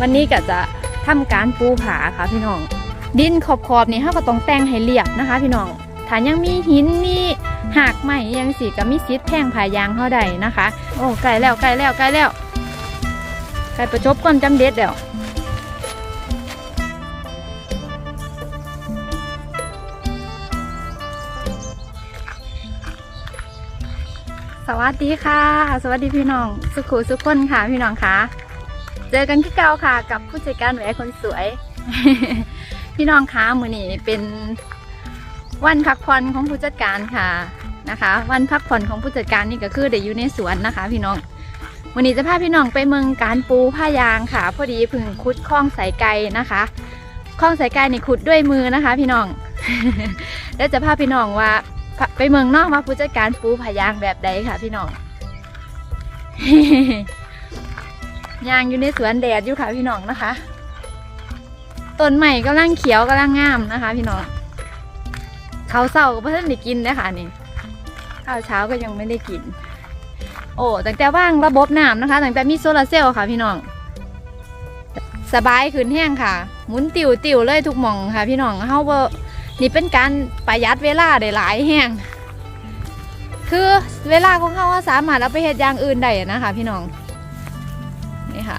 วันนี้ก็จะทำการปูผาค่ะพี่น้อง ดินขอบๆนี่เขาก็ต้องแต่งให้เรียบนะคะ พี่น้องถ้ายังมีหินมีหากไม้ยังสีก็มีซิดแท่งผายางเข้าได้นะคะ โอ้ไกลแล้วไกลแล้วไกลแล้วไกลประจบก่อนจำเด็ดแล้ว วัสดีค่ะ สวัสดีพี่น้อง สุขุสุขคนค่ะพี่น้องค่ะ เจอกันที่เก่าค่ะ กับผู้จัดการแหวนคนสวย พี่น้องคะมือนี้เป็นวันพักผ่อนของผู้จัดการค่ะนะคะ วันพักผ่อนของผู้จัดการนี่ก็คือเดี๋ยวอยู่ในสวนนะคะ พี่น้องวันนี้จะพาพี่น้องไปเมืองการปูผ้ายางค่ะ พอดีพึ่งคุดคล้องสายไก่นะคะคล้องสายไก่นี่ขุดด้วยมือนะคะ พี่น้องแล้วจะพาพี่น้องว่า ไปเมืองนอกว่าผู้จัดการปูผ้ายางแบบใดค่ะพี่น้องยางอยู่ในสวนแดดอยู่ค่ะพี่น้องนะคะต้นใหม่กำลังเขียวกำลังงามนะคะ พี่น้องเขาเศร้าก็เพิ่งได้กินนะคะนี่ข้าวเช้าก็ยังไม่ได้กิน โอ้ตั้งแต่ว่างระบบน้ำนะคะตั้งแต่มีโซลาร์เซลล์ค่ะ พี่น้อง สบายขึ้นแห้งค่ะ หมุนติวติวเลยทุกหมองค่ะ พี่น้องเฮาเบอ นี่เป็นการประหยัดเวลาได้หลายแห้งคือเวลาของเขาสามารถเอาไปเฮ็ดอย่างอื่นได้นะคะพี่น้อง นี่ค่ะ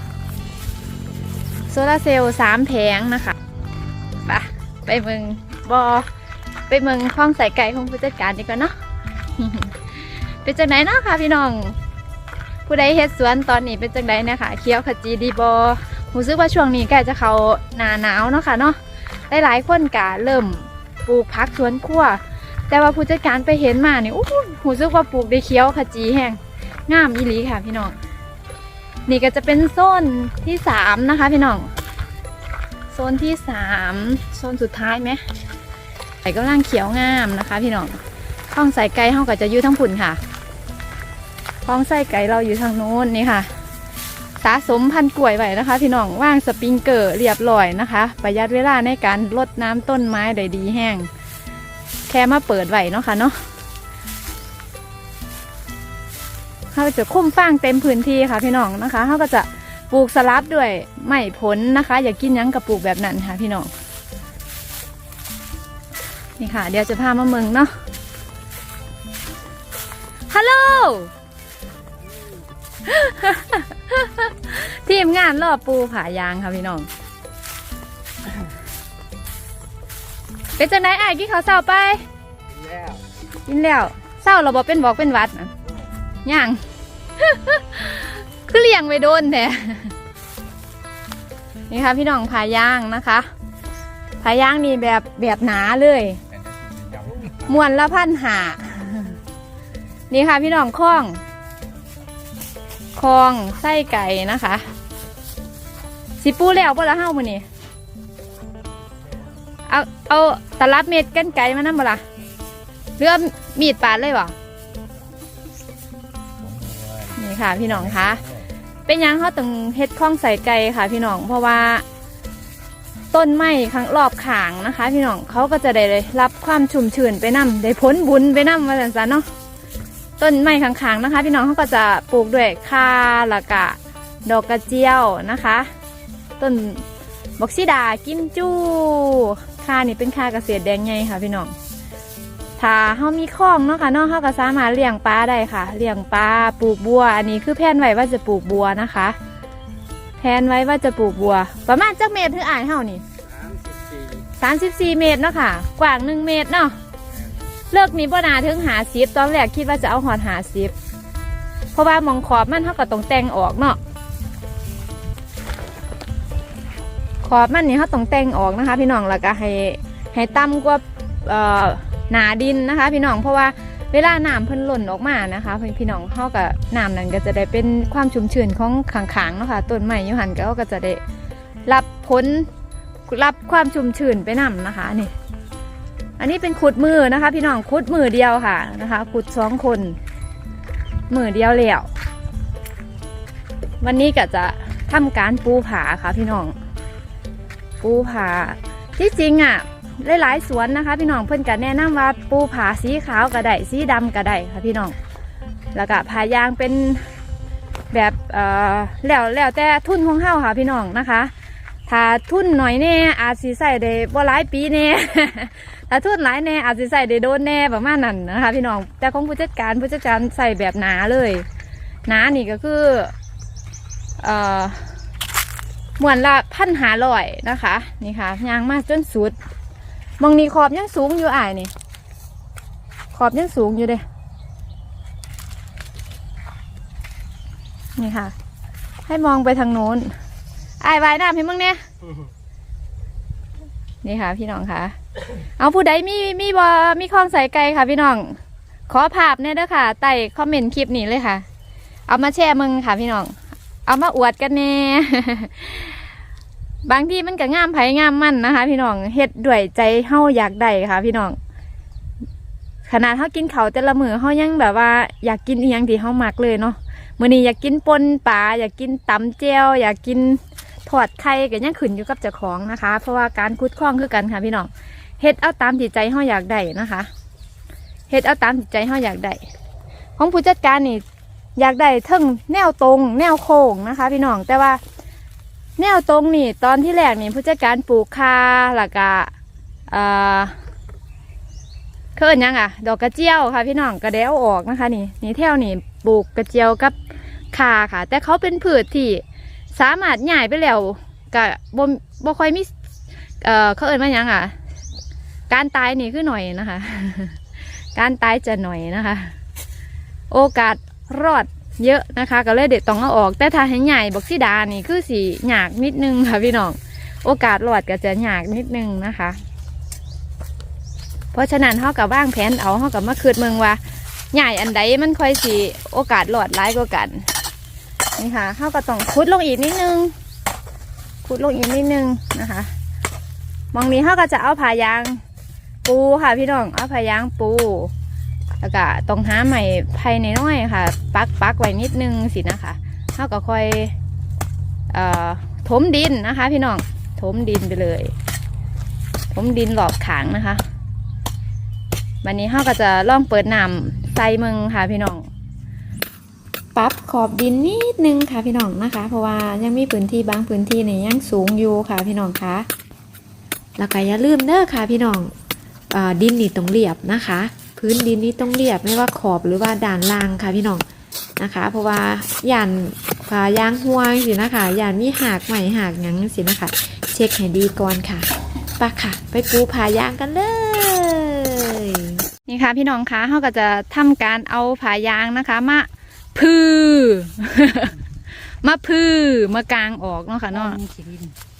โซลาเซลล์สามแผงนะคะไปไปเมืองบอไปเมืองคลองสายไก่ของผู้จัดการดีกว่าเนาะเป็นจังไหนเนาะค่ะพี่น้อง ผู้ใดเฮ็ดสวนตอนนี้เป็นจังไดเนี่ยค่ะเคี้ยวขจีดีบอรู้สึกว่าช่วงนี้ใกล้จะเข้าหนาหนาวเนาะค่ะเนาะหลายๆคนกะเริ่ม ปลูกพักสวนครัว แต่ว่าผู้จัดการไปเห็นมาเนี่ยอู้หูรู้สึกว่าปลูกได้เคี้ยวขจีแห้งงามอีหลีค่ะพี่น้องนี่ก็จะเป็นโซนที่สามนะคะพี่น้องโซนที่สามโซนสุดท้ายไหมไก่กำลังเขียวงามนะคะ พี่น้องห้องใส่ไก่ห้องก็จะยู่ทั้งปุ่นค่ะห้องใส่ไก่เราอยู่ทางโน้นนี่ค่ะ สะสมพันธุ์กล้วยไว้นะคะ พี่น้องว่างสปริงเกอร์เรียบร้อยนะคะประหยัดเวลาในการรดน้ำต้นไม้ได้ดีแห้ง แค่มาเปิดไว้เนาะค่ะเนาะเขาก็จะคุ้มฟางเต็มพื้นที่ค่ะพี่น้องนะคะเขาก็จะปลูกสลับด้วยไม้ผลนะคะ อย่ากินยั้งกับปลูกแบบนั้นค่ะพี่น้องนี่ค่ะ เดี๋ยวจะพามาเมืองเนาะฮัลโหล ทีมงานรอปูผายางค่ะพี่น้อง เป็นจังไหนไอ้ายกี่เขาวเศร้าไป แล้วกินแล้วเศร้าเราบอกเป็นบอกเป็นหวัดนะย่าง คือเลี้ยงไปโดนแท้นี่ค่ะพี่น้องผายางนะคะผายางนี่แบบแบบหนาเลยมวนละพันหานี่ค่ะพี่น้องคล้อง คลองไส้ไก่นะคะ สิปูแล้วปะละเฮ้ามือนี่เอาเอาตลับเม็ดกันไก่มานั่นบ่ละเรือมีดปาดเลยบ่นี่ค่ะพี่น้องคะเป็นยังเขาต้องเฮ็ดคล้องใส่ไก่ค่ะ พี่น้องเพราะว่า ต้นไม้ข้างรอบขางนะคะ พี่น้องเขาก็จะได้รับความชุ่มชื้นไปนํได้ผลบุญไปนํว่าสันสันเนาะ ต้นไม้ข้างๆนะคะ พี่น้องเขาก็จะปลูกด้วยข่าละกะ ดอกกระเจียวนะคะ ต้นบอกซิดากิมจูข่านี่เป็นข่าเกษตรแดงใหญ่ค่ะพี่น้องถ้าเฮามีคลองเนาะค่ะเนาะเฮาก็สามารถเลี้ยงปลาได้ค่ะเลี้ยงปลาปลูกบัว อันนี้คือแผนไว้ว่าจะปลูกบัวนะคะแผนไว้ว่าจะปลูกบัว ประมาณจักเมตรถึงอ่ายเฮานี่สามสิบสี่34เมตรเนาะค่ะ กว้าง1เมตรเนาะ เลิกนี้บ่นาถึงหาสิบตอนแรกคิดว่าจะเอาหอดหาสิบเพราะว่ามองขอบมันเฮาก็ต้องแต่งออกเนาะขอบมันนี่เฮาต้องแต่งออกนะคะ พี่น้องแล้วก็ให้ให้ต่ำกว่าหนาดินนะคะ พี่น้องเพราะว่าเวลาน้ำเพิ่นหล่นออกมานะคะพี่พี่น้องเขากับน้ำนั้นก็จะได้เป็นความชุ่มชื้นของขางๆเนาะค่ะต้นไม้ยูหันก็ก็จะได้รับผลรับความชุ่มชื้นไปนํนะคะนี่ อันนี้เป็นขุดมือนะคะ พี่น้องขุดมือเดียวค่ะนะคะขุดสองคนมือเดียวแล้ววันนี้ก็จะทำการปูผาค่ะพี่น้อง ปูผาที่จริงอะหลายๆสวนนะคะ พี่น้องเพิ่อนก็แนะนำว่าปูผาสีขาวก็ได้สีดำก็ได้ค่ะพี่น้อง แล้วก็พายางเป็นแบบเอ่อแล้วแล้วแต่ทุนของเฮาค่ะพี่น้องนะคะ ถ้าทุนหน่อยแน่อาจสิใส่ได้บ่หลายปีแน่ ถ้าทุนหลายแน่อาจสิใส่ได้โดนแน่ประมาณนั้นนะคะพี่น้อง แต่ของผู้จัดการผู้จัดการใส่แบบหนาเลยหนานี่ก็คือเอ่อมวนละพันหาลอยนะคะ นี่ค่ะยางมากจนสุดมองนี่ขอบยังสูงอยู่อ่ายนี่ ขอบยังสูงอยู่เด้นี่ค่ะ ให้มองไปทางโน้น ไอายไว้น้ำให้มึงเนี่ยนี่ค่ะ พี่น้องค่ะ เอาผู้ใดมีมีบอมีข้องใส่ไก่ค่ะ พี่น้อง ขอภาพเนี่ยเด้อค่ะใต้คอมเมนต์คลิปนี้เลยค่ะ เอามาแชร์มึงค่ะ พี่น้อง เอามาอวดกันแน่บางทีมันก็งามไผ่งามมันนะคะ พี่น้องเฮ็ดด้วยใจเฮาอยากได้ค่ะ พี่น้อง ขนาดเฮากินเขาแต่ละมือเฮายังแบบว่า อยากกินอีหยังที่เฮามักเลยเนาะมื้อนี้อยากกินปนปลาอยากกินตำเจียวอยากกิน ทอดไข่ก็ยังขึ้นอยู่กับเจ้าของนะคะ เพราะว่าการคุดคล้องคือกันค่ะพี่น้องเฮ็ดเอาตามจิตใจเฮาอยากได้นะคะเฮ็ดเอาตามจิตใจเฮาอยากได้ของผู้จัดการนี่อยากได้ทั้งแนวตรง แนวโค้งนะคะ พี่น้องแต่ว่า แนวตรงนี่ตอนที่แรกนี่ผู้จัดการปลูกคาแล้วก็เอ่อเคินยังอะ ดอกกระเจียวค่ะ พี่น้องกระเดวออกนะคะ นี่นี่แถวนี่ปลูกกระเจียวกับคาค่ะ แต่เขาเป็นพืชที่ สามารถใหญ่ไปแล้วก็บ่บ่ค่อยมีเอ่อเขาเอิ้นว่าหยังอะ การตายนี่คือหน่อยนะคะ การตายจะหน่อยนะคะ โอกาสรอดเยอะนะคะ ก็เลยเด็ดต้องเอาออก แต่ถ้าให้ใหญ่บักซีดานี่คือสีหยากนิดนึงค่ะพี่น้องโอกาสรอดก็จะหยากนิดนึงนะคะ เพราะฉะนั้นเขากับว่างแผนเอาเขากับมาคืดเมืองว่าใหญ่อันใดมันค่อยสีโอกาสหลอดร้ายกว่ากัน นี่ค่ะเขาก็ต้องคุดลงอีกนิดนึงคุดลงอีกนิดนึงนะคะมองนี้เขาก็จะเอาผายางปูค่ะพี่น้องเอาผายางปูแล้วก็ต้องหาใหม่ภายในน้อยค่ะ ปักปักไว้นิดนึงสินะคะเขาก็ค่อยเอ่อถมดินนะคะ พี่น้องถมดินไปเลยถมดินหลอบขางนะคะวันนี้เราก็จะล่องเปิดน้ำใส่มืองค่ะพี่น้อง ปรับขอบดินนิดนึงค่ะพี่น้องนะคะ เพราะว่ายังมีพื้นที่บางพื้นที่เนี่ยยังสูงอยู่ค่ะพี่น้องคะแล้วก็อย่าลืมเด้อค่ะพี่น้องอดินนี่ต้องเรียบนะคะ พื้นดินนี่ต้องเรียบไม่ว่าขอบหรือว่าด่านล่างค่ะพี่น้องนะคะ เพราะว่าย่านผายางห่วงสินะคะย่านมีหากใหม่หากยังสินะคะ เช็คให้ดีก่อนค่ะปะค่ะ ไปปูผายางกันเลยนี่ค่ะพี่น้องคะเขาก็จะทำการเอาผายางนะคะมา พือ มาพือมากางออกเนาะค่ะเนาะ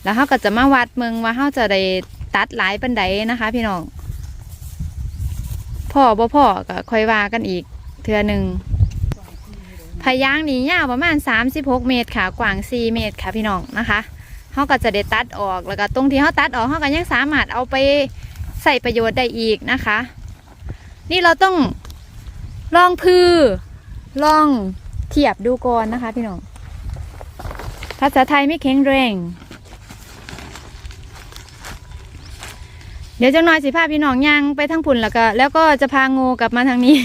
แล้วเขาก็จะมาวัดเมืองว่าเขาจะได้ตัดหลายปันไดนะคะ พี่น้องพ่อบ่พ่อก็ค่อยว่ากันอีก เทือหนึ่งพายางนี่ยาวประมาณ 36 เมตรค่ะ กว้าง 4 เมตรค่ะพี่น้องนะคะเขาก็จะได้ตัดออกแล้วก็ตรงที่เขาตัดออกเขาก็ยังสามารถเอาไปใส่ประโยชน์ได้อีกนะคะ นี่เราต้องลองพือ ลองเทียบดูก่อนนะคะ พี่น้อง ภาษาไทยไม่แข็งแรง เดี๋ยวจังน้อยสิพาพี่น้องย่างไปทางพุ่นแล้วก็ แล้วก็จะพางูกลับมาทางนี้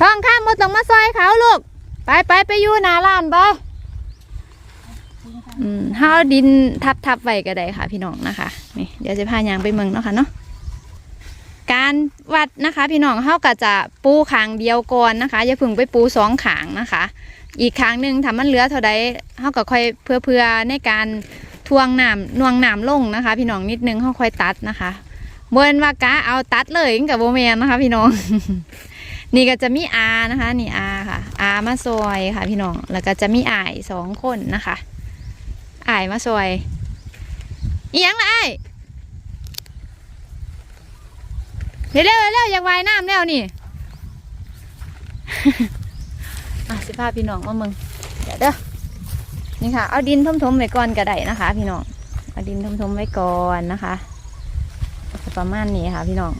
ทองข้ามมาต้องมาซอยเขาลูก ไปไปไปอยู่นาล้านไปห้าเอดินทับทับไว้ก็ได้ค่ะ พี่น้องนะคะ นี่เดี๋ยวจะพายางไปเมืองเนาะค่ะเนาะารวัดนะคะ พี่น้องเขาก็จะปูขางเดียวก่อนนะคะ อย่าพึ่งไปปูสองขางนะคะ อีกขางหนึ่งถ้ามันเหลือเท่าใดเขาก็ค่อยเพื่อเพื่อในการทวงน้ำนวงน้ำลงนะคะ พี่น้องนิดนึงเขาค่อยตัดนะคะเบิร์นว่ากะเอาตัดเลยกับโบแมนนะคะ พี่น้อง นี่ก็จะมีอานะคะ นี่อาค่ะ อามาซอยค่ะ พี่น้องแล้วก็จะมีอายสองคนนะคะอายมาซอยอียังละอายเร็วเร็วๆอยากว่ายน้ำแล้วนี่อะสิพาพี่น้องมามึงเดี๋ยวเด้อนี่ค่ะ เอาดินทมๆไว้ก่อนก็ได้นะคะ พี่น้องเอาดินทมๆไว้ก่อนนะคะประมาณนี้ค่ะ พี่น้อง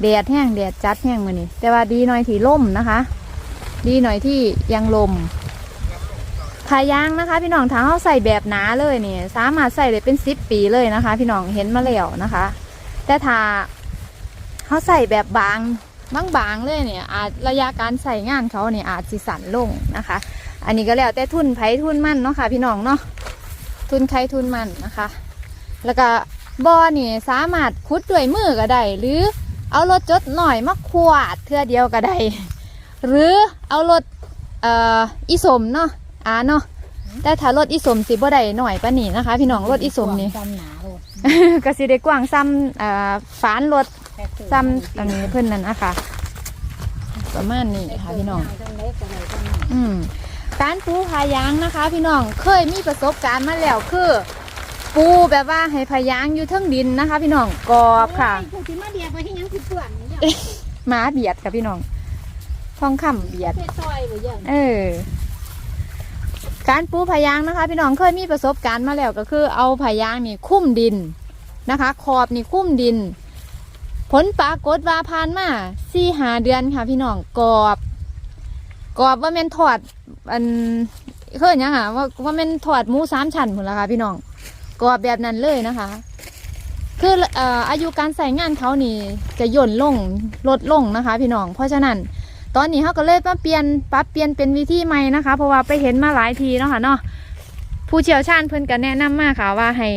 แดดแห้งแดดจัดแห้งมือนี่แต่ว่าดีหน่อยที่ล่มนะคะ ดีหน่อยที่ยังลมพายางนะคะ พี่น้องถ้าเขาใส่แบบหนาเลยนี่ สามารถใส่ได้เป็นสิบปีเลยนะคะ พี่น้องเห็นมาแล้วนะคะ แต่ถ้าเขาใส่แบบบางบางๆเลยเนี่ยอาจระยะการใส่งานเขาเนี่ยอาจสิสันลงนะคะ อันนี้ก็แล้วแต่ทุนไผทุนมั่นเนาะค่ะ พี่น้องเนาะทุนใครทุนมั่นนะคะ แล้วก็บอนี่สามารถคุดด้วยมือก็ได้หรือเอารถจดหน่อยมาขวาดเทื่อเดียวก็ได้หรือเอารถเอ่ออีสมเนาะอ่าเนาะแต่ถ้ารถอีสมสิบ่ได้หน่อยปะนี่นะคะ พี่น้องรถอีสมนี่ ก็สิได้กว้างซ้ำเอ่อฝานรถแค่ซื้อซ้ำตรงนี้เพื่อนนั่นนะคะประมาณนี้ค่ะพี่น้องจังเล็กจังไหนจังหนาอืมการปูพายางนะคะ พี่น้องเคยมีประสบการณ์มาแล้วคือ ปูแบบว่าให้พายางอยู่เทิงดินนะคะ พี่น้องกรอบค่ะโอ้ยผู้ที่มาเดียกไปให้หยังสิเปื่อนนี่จ้ะหมาเบียดค่ะพี่น้องทองคำเบียดเฮ็ดซอยบ่ยัง เออ การปูพายางนะคะ พี่น้องเคยมีประสบการณ์มาแล้วก็คือเอาพายางนี่คุ้มดินนะคะ ขอบนี่คุ้มดิน ผลปรากฏว่าผ่านมาสี่หาเดือนค่ะ พี่น้องกรอบกรอบว่าแม่นทอดอันเคยยังค่ะว่าว่าแม่นทอดหมูสามชั้นหมดแล้วค่ะพี่น้องกรอบแบบนั้นเลยนะคะ คือเอ่ออายุการใส่งานเขานี่จะย่นลงลดลงนะคะ พี่น้องเพราะฉะนั้น ตอนนี้เขาก็เลยมาเปลี่ยนปรับเปลี่ยนเป็นวิธีใหม่นะคะ เพราะว่าไปเห็นมาหลายทีเนาะค่ะเนาะผู้เชี่ยวชาญเพิ่นก็แนะนำมาค่ะว่าให้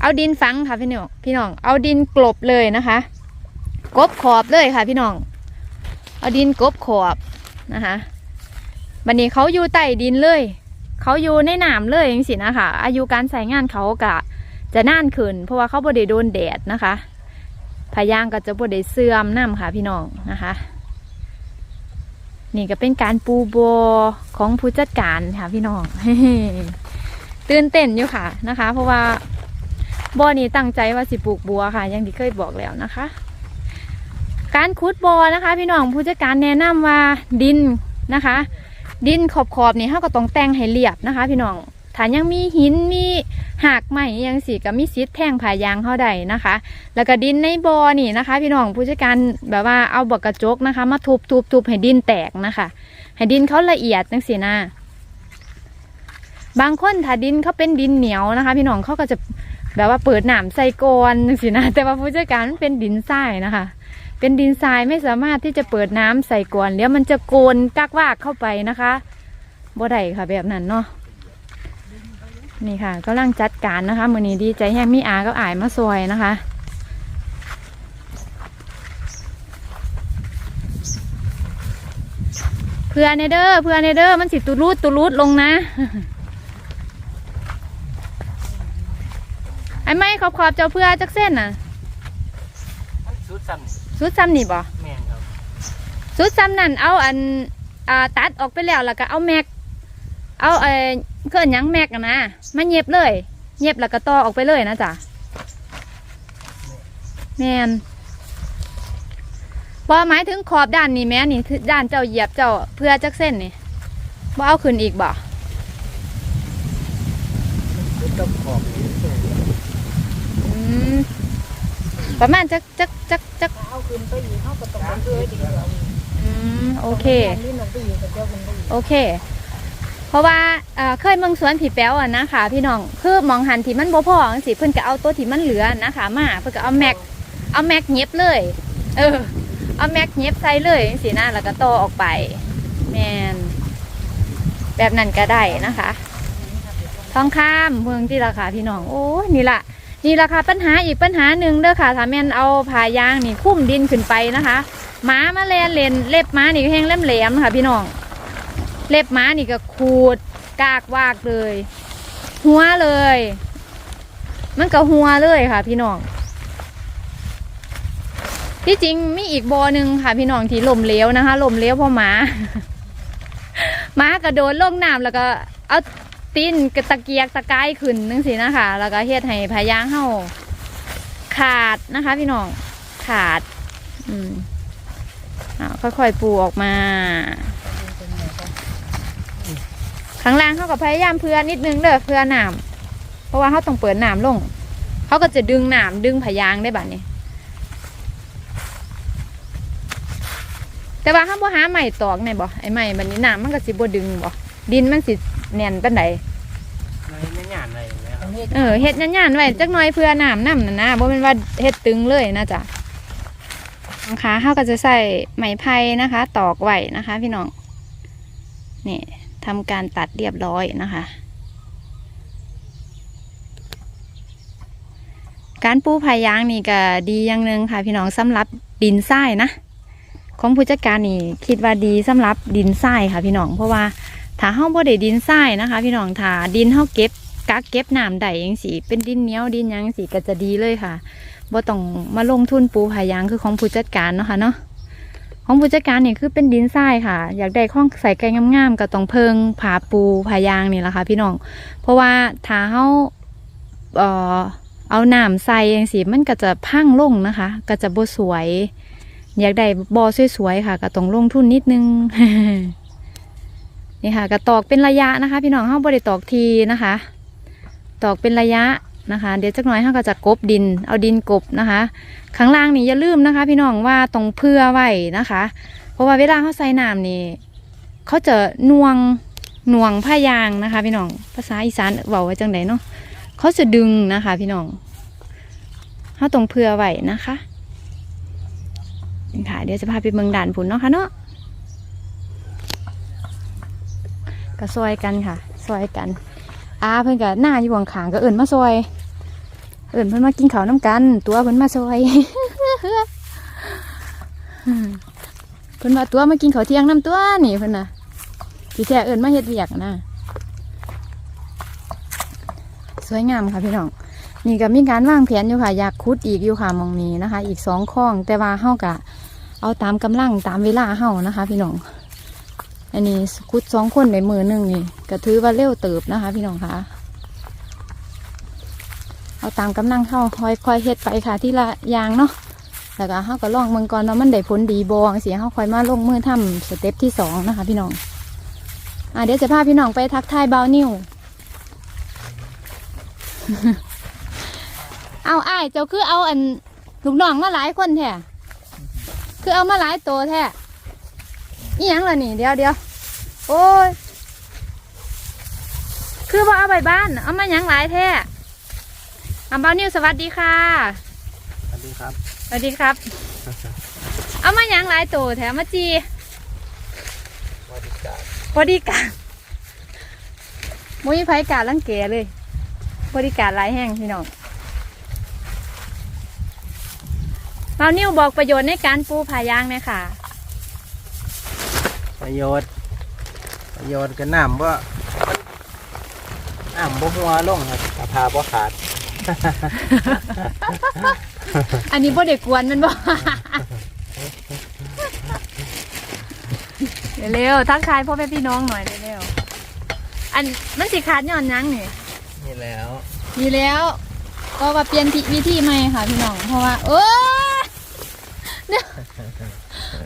เอาดินฝังค่ะพี่น้องพี่น้อง เอาดินกลบเลยนะคะกบขอบเลยค่ะพี่น้อง เอาดินกบขอบนะคะบันนี้เขาอยู่ใต้ดินเลย เขาอยู่ในน้ำเลยอย่างสินะคะอายุการใส่งานเขากะจะน่านขึ้น เพราะว่าเขาบ่ได้โดนแดดนะคะพายางก็จะบ่ได้เสื่อมน้ำค่ะพี่น้องนะคะ นี่ก็เป็นการปูโบของผู้จัดการค่ะพี่น้องตื่นเต้นอยู่ค่ะนะคะ เพราะว่าบอนี้ตั้งใจว่าสิปลูกบัวค่ะ อย่างที่เคยบอกแล้วนะคะ การขุดบอนะคะ พี่น้องผู้จัดการแนะนำว่าดินนะคะ ดินขอบขอบนี่เขาก็ต้องแต่งให้เรียบนะคะ พี่น้อง ถ้ายังมีหินมีหักใหม่ยังสีก็มีซิดแท่งผายางเข้าได้นะคะ แล้วก็ดินในบอนี่นะคะ พี่น้องผู้จัดการแบบว่าเอาบอกกระจกนะคะ มาทุบทุบทุบให้ดินแตกนะคะ ให้ดินเขาละเอียดจังสีนะบางคนถ้าดินเขาเป็นดินเหนียวนะคะ พี่น้องเขาก็จะแบบว่าเปิดหนามใส่กอนจังสีนะแต่ว่าผู้จัดการมันเป็นดินทรายนะคะ เป็นดินทรายไม่สามารถที่จะเปิดน้ำใส่กอนแล้วมันจะโกนกากวากเข้าไปนะคะบ่ได้ค่ะแบบนั้นเนาะ นี่ค่ะกำลังจัดการนะคะมือนี้ดีใจแห้งมีอาก็อายมาซอยนะคะเพื่อเนเด้อเพื่อเนเด้อมันสิตุรูดตุรูดลงนะไอ้ไม่ขอบขอบๆเจ้าเพื่อจักเส้นน่ะมันสุดสั่นสุดซ้ำนี่บ่แม่นครับสุดซ้ำนั่นเอาอันอ่าตัดออกไปแล้วแล้วก็เอาแม็กเอาเออ เคลื่อนหยังแม็กอะนะมาเย็บเลยเย็บแล้วก็ต่อออกไปเลยนะจ๊ะแมนบ่หมายถึงขอบด้านนี้แม่นี่ด้านเจ้าเหยียบเจ้าเพื่อจักเส้นนี่บ่เอาขึ้นอีกบ่สุดกับขอบนี่อืมประมาณจักจักจักจักเอาขึ้นไปอีกเฮาก็ต้องเกยดีกว่าอืมโอเคลิ้นลงไปอีกก็เจ้าขึ้นไปอีกโอเค เพราะว่าเอ่อเคยเมืองสวนผีแป้วอะนะคะพี่น้องคือมองหันที่มันบ่พอจังสิเพิ่นก็เอาตัวที่มันเหลือนะคะมาเพิ่นก็เอาแม็กเอาแม็กเย็บเลย เออ เอาแม็กเย็บใส่เลยจังสินะแล้วก็ต่อออกไปแมนแบบนั้นก็ได้นะคะทองคำเมืองที่ราคาพี่น้องโอ้นี่ละนี่ราคาปัญหาอีกปัญหาหนึ่งเด้อค่ะถ้าแม่นเอาผายางนี่คุ้มดินขึ้นไปนะคะหมามาแลนเลนเล็บม้านี่แห้งแหลมๆค่ะพี่น้อง เล็บม้านี่ก็ขูดกากวากเลย หัวเลย มันก็หัวเลยค่ะ พี่น้องที่จริงมีอีกบอหนึ่งค่ะ พี่น้องที่ลมเหลวนะคะลมเหลวเพราะหมาหมากระโดดลงน้ำแล้วก็เอาตีนกระตะเกียกตะกายขึ้นนึงสินะคะ แล้วก็เฮ็ดให้พายางเฮาขาดนะคะ พี่น้องขาด อืมอ่าค่อยๆปูออกมา ข้างล่างเขาก็พยายามเพื่อนิดนึงเด้อเพื่อน้ำเพราะว่าเขาต้องเปิดน้ำลง เขาก็จะดึงน้ำดึงพยางได้แบบนี้ แต่ว่าห้ามบ่หาใหม่ตอกไงบ่ไอ้ใหม่บันนี้น้ำมันก็สิบ่ดึงบ่ดินมันสิแน่นปานใดในไม่หยาดอะไรแล้วอันนี้เออเฮ็ดยันๆไว้จักหน่อยเพื่อน้ำน้ำน่ะนะบ่แม่นว่าเฮ็ดตึงเลยนะจ๊ะนะคะเขาก็จะใส่ไม้ไผ่นะคะ ตอกไว้นะคะ พี่น้องนี่ ทำการตัดเรียบร้อยนะคะ การปูพายางนี่ก็ดีอย่างหนึ่งค่ะ พี่น้องสำหรับดินทรายนะ ของผู้จัดการนี่คิดว่าดีสำหรับดินทรายค่ะ พี่น้องเพราะว่าถ้าเฮาบ่ได้ดินทรายนะคะ พี่น้องถ้าดินเฮาเก็บกักเก็บน้ำได้ยังสีเป็นดินเหนียวดินยังสีก็จะดีเลยค่ะบ่ต้องมาลงทุนปูพายางคือของผู้จัดการเนาะค่ะเนาะ ของผู้จัดการนี่ยคือเป็นดินทรายค่ะ อยากได้ข้องใส่ไก่งามๆก็ต้องเพิงผาปูพายางนี่แหละค่ะ พี่น้อง เพราะว่าถ้าเฮาเอ่อเอาน้ำใส่ยังสีมันก็จะพังลงนะคะ ก็จะบ่สวย อยากได้บอสวยๆค่ะ ก็ต้องลงทุนนิดนึงนี่ค่ะก็ตอกเป็นระยะนะคะ พี่น้องเฮาบ่ได้ตอกทีนะคะ ตอกเป็นระยะ นะคะ เดี๋ยวจักหน่อยเฮาก็จะกบดิน เอาดินกบนะคะ ข้างล่างนี่อย่าลืมนะคะ พี่น้องว่าต้องเพื่อไว้นะคะ เพราะว่าเวลาเขาใส่น้ำนี่เขาจะน่วงน่วงผ้ายางนะคะ พี่น้องภาษาอีสานเว้าจังไดเนาะเขาจะดึงนะคะ พี่น้องเขาตรงเพื่อไว้นะคะค่ะเดี๋ยวจะพาไปเมืองด่านผุนเนาะค่ะเนาะก็ซอยกันค่ะ ซอยกันอาเพิ่อนก็หน้าอยู่ข้างขางๆก็เอิ่นมาซอย เอิ่นเพิ่นมากินข้าวน้ำกัน ตัวเพิ่นมาซอยเพิ่นว่าตัวมากินข้าวเที่ยงน้ำตัวนี่เพิ่นน่ะที่แท้เอิ่นมาเฮ็ดเวียกนะสวยงามค่ะพี่น้องนี่ก็มีการวางแผนอยู่ค่ะ อยากคุดอีกอยู่ค่ะมองนี้นะคะ อีกสองข้องแต่ว่าเฮากะเอาตามกำลังตามเวลาเฮานะคะ พี่น้องอันนี้คุดสองคนในมือหนึ่งนี่ก็ถือว่าเร็วเติบนะคะ พี่น้องค่ะ เอาตามกำลังเฮาค่อยค่อยๆเฮ็ดไปค่ะที่ละยางเนาะแล้วก็เฮาก็ลองเมืองก่อนว่ามันได้ผลดีบองเสียเฮาค่อยมาลงมือทำสเต็ปที่สองนะคะ พี่น้องอ่าเดี๋ยวจะพาพี่น้องไปทักทายเบานิวเอาอ้ายเจ้าคือเอาอันลูกน้องมาหลายคนแท้คือเอามาหลายตัวแท้อีหยังล่ะนี่เดี๋ยวเดี๋ยวโอ้ยคือว่าเอาไปบ้าน เอามาหยังหลายแท้ อาเบานิวสวัสดีค่ะ สวัสดีครับ สวัสดีครับ เอามาหยังหลายตัวแถมมาจีสวัสดีครับบริการมุ้ยไผการลังเกเลย บริการหลายแห้งพี่น้องเรานิ้วบอกประโยชน์ในการปูผายางเนี่ยค่ะประโยชน์ ประโยชน์ก็น้ำว่าน้ำบ่หัวลงครับกระพาบ่ขาด อันนี้บ่เด็กกวนแมันบ่เร็วๆทักทายพ่อแม่พี่น้องหน่อยเร็วๆอันมันสิขาดย้อนหยังนี่นี่แล้ว มีแล้ว ก็ว่าเปลี่ยนวิธีใหม่ค่ะพี่น้อง เพราะว่า เออเดี๋ยว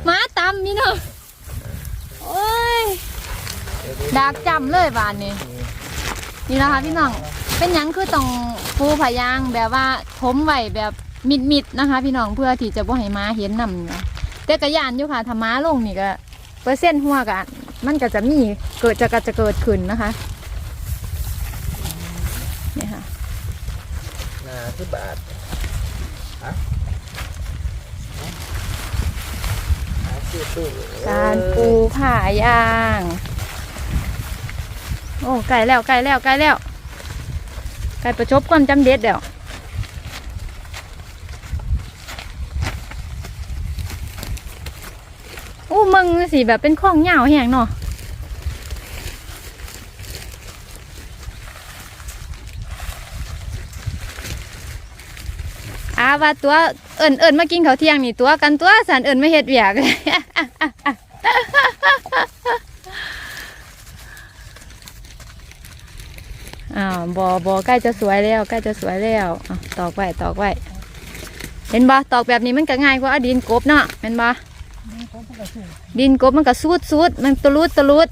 หมาตำพี่น้องโอ้ยดากจำเลยบานนี้นี่นะคะพี่น้อง เป็นหยังคือต้อง ปูผายางแบบว่าผมไหวแบบมิดๆนะคะ พี่น้องเพื่อที่จะบ่ให้ม้าเห็นนำเนาะแต่กระยานอยู่ค่ะถ้าม้าลงนี่ก็เปอร์เซ็นต์หัวกันมันก็จะมีเกิดจะก็จะเกิดขึ้นนะคะนี่ค่ะนาที่บาทฮะหาซื้อตู้การปูผ่ายาง โอ้ไก่แล้วไก่แล้วไก่แล้ว ไก่ประชบความจำเด็ดเดี๋ยวโอ้มึงสิแบบเป็นข้องเหยาวแหงเนาะอาว่าตัวเอิญเอิญมากินเขาเที่ยงนี่ตัวกันตัวสันเอิญไม่เฮ็ดเวียก อ้าว บอบอใกล้จะสวยแล้ว ใกล้จะสวยแล้วอะตอกไว้ตอกไว้เห็นบ่ตอกแบบนี้มันก็ง่ายกว่าเอาดินกบเนาะเห็นบ่ดินกบมันก็สูดสูดมันตะลุดตะลุด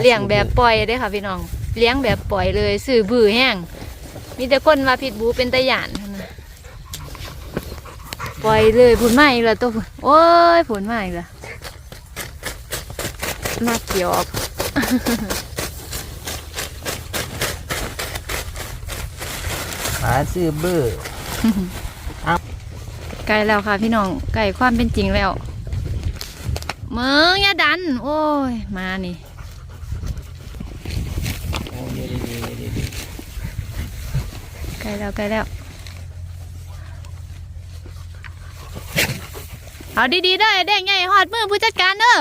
เลี้ยงแบบปล่อยเด้ค่ะพี่น้อง เลี้ยงแบบปล่อยเลยสื่อบือแห้งมีแต่คนว่าผิดบูเป็นตะหยาน ปล่อยเลยผลไม้อีกแล้วตัวผลโอ้ยผลไม้อีกแล้วมาเกียวอกขาซื้อเบอร์ไกลแล้วค่ะพี่น้องไก่ความเป็นจริงแล้วเมืองยาดัน โอ้ย มานี่ไกลแล้วไกลแล้ว เอาดีๆเด้อไอ้เด้งใหญ่ฮอดมือผู้จัดการเด้อ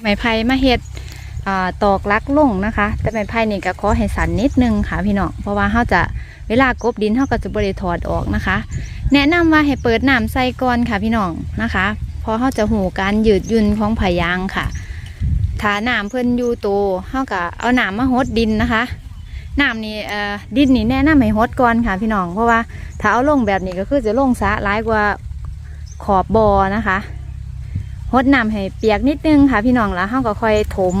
ไม้ไผ่มาเฮ็ดตอกลักลงนะคะ แต่ไม้ไผ่นี่ก็ขอให้สันนิดนึงค่ะพี่น้องเพราะว่าเขาจะเวลากบดินเขาก็จะบริถอดออกนะคะ แนะนำว่าให้เปิดน้ำใส่ก่อนค่ะพี่น้องนะคะเพราะเขาจะหูการยืดยุ่นของผายางค่ะถ้าน้ำเพิ่นอยู่โตเขาก็เอาน้ำมาหดดินนะคะน้ำนี่ดินนี่แนะนำให้หดก่อนค่ะพี่น้องเพราะว่าถ้าเอาลงแบบนี้ก็คือจะลงสะร้ายกว่า ขอบบอนะคะหดน้ำให้เปียกนิดนึงค่ะพี่น้องแล้วเขาก็ค่อยถม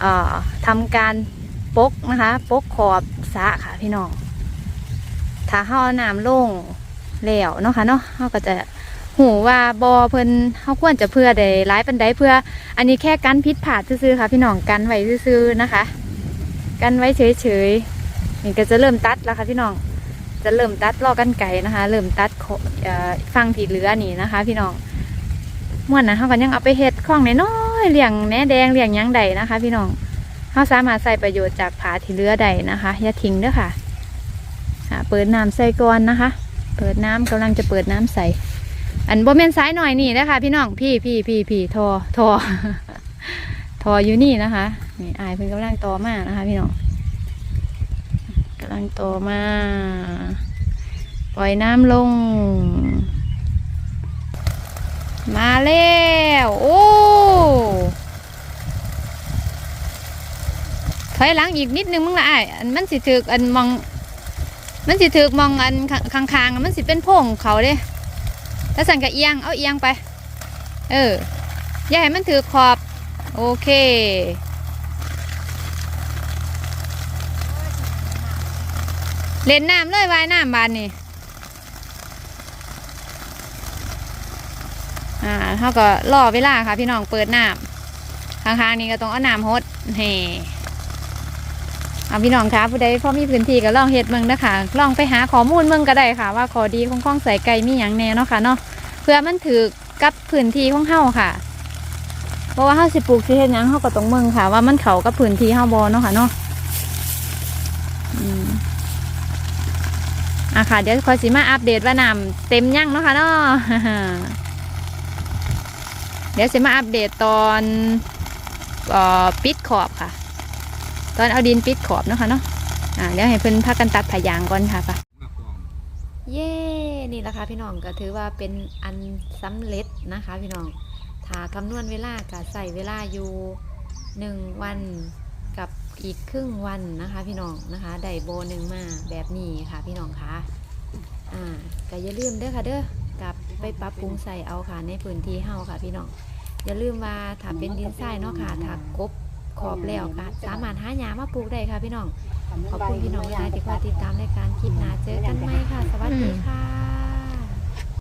เอ่อทำการปกนะคะปกขอบสะค่ะพี่น้อง ถ้าเขาเอาน้ำลงแล้วเนาะค่ะเนาะเขาก็จะหูว่าบอเพิ่นเขาควรจะเพื่อได้ร้ายปันใดเพื่อ อันนี้แค่กันพิษผาดซื่อค่ะ พี่น้องกันไว้ซื่อนะคะ กันไว้เฉยๆนี่ก็จะเริ่มตัดแล้วค่ะพี่น้อง จะเริ่มตัดลอกกันไก่นะคะ เริ่มตัดฟังที่เหลือนี่นะคะ พี่น้องม่วนนะเขาก็ยังเอาไปเฮ็ดข้องน้อยเลี้ยงแหนแดงเลี้ยงยังใดนะคะ พี่น้องเขาสามารถใส่ประโยชน์จากผาที่เหลือใดนะคะ อย่าทิ้งเด้อค่ะเปิดน้ำใส่ก่อนนะคะ เปิดน้ำกำลังจะเปิดน้ำใส่อันโบเมนซ้ายหน่อยนี่นะคะ พี่น้องพี่พี่พี่พี่ทอทอทออยู่นี่นะคะนี่อายเพิ่นกำลังตอมากนะคะ พี่น้อง กำลังตอมา ปล่อยน้ำลง มาแล้ว โอ้ถอยหลังอีกนิดนึงมึงละไอ้อันมันสิถืออันมอง มันสิถือมองอันข้างๆมันสิเป็นโพงเขาเด้แล้วสั่นกะเอียงเอาเอียงไป เอออย่าให้มันถือขอบ โอเค เล่นน้ำเลยว่ายน้ำบานนี่อ่าเขาก็รอเวลาค่ะ พี่น้องเปิดน้ำข้างๆนี้ก็ต้องเอาน้ำหดเฮ่เอาพี่น้องคะผู้ใดพอมีพื้นที่ก็ลองเฮ็ดเมืองนะคะลองไปหาข้อมูลเมืองก็ได้ค่ะ ว่าข้อดีของข้องใส่ไก่มีอย่างแน่เนาะค่ะเนาะเพื่อมันถือกับพื้นที่ของเฮาค่ะ เพราะว่าเฮาสิปลูกสิเฮ็ดหยังเฮาก็ต้องเมืองค่ะ ว่ามันเขากับพื้นที่เฮาบ่เนาะค่ะเนาะ อะค่ะ เดี๋ยวคอยสิมาอัปเดตว่าน้ำเต็มยังเนาะค่ะเนาะเดี๋ยวสิมาอัปเดตตอนออปิดขอบค่ะ ตอนเอาดินปิดขอบเนาะค่ะเนาะอ่าเดี๋ยวให้เพิ่นพักกันตัดผายางก่อนค่ะปะเย้นี่แหละค่ะพี่น้องก็ถือว่าเป็นอันสำเร็จนะคะ พี่น้องถ้าคำนวณเวลาก็ใส่เวลาอยู่หนึ่งวัน อีกครึ่งวันนะคะ พี่น้องนะคะได้โบหนึ่งมาแบบนี้ค่ะ พี่น้องคะอ่าก็อย่าลืมเด้อค่ะเด้อกลับไปปรับปรุงใส่เอาค่ะในพื้นที่เฮาค่ะ พี่น้องอย่าลืมว่าถ้าเป็นดินทรายเนาะค่ะถ้ากบขอบแล้วค่ะสามารถหาหญ้ามาปลูกได้ค่ะ พี่น้องขอบคุณพี่น้องหลายที่คอยติดตามในการคลิปหน้าเจอกันไหมค่ะ สวัสดีค่ะ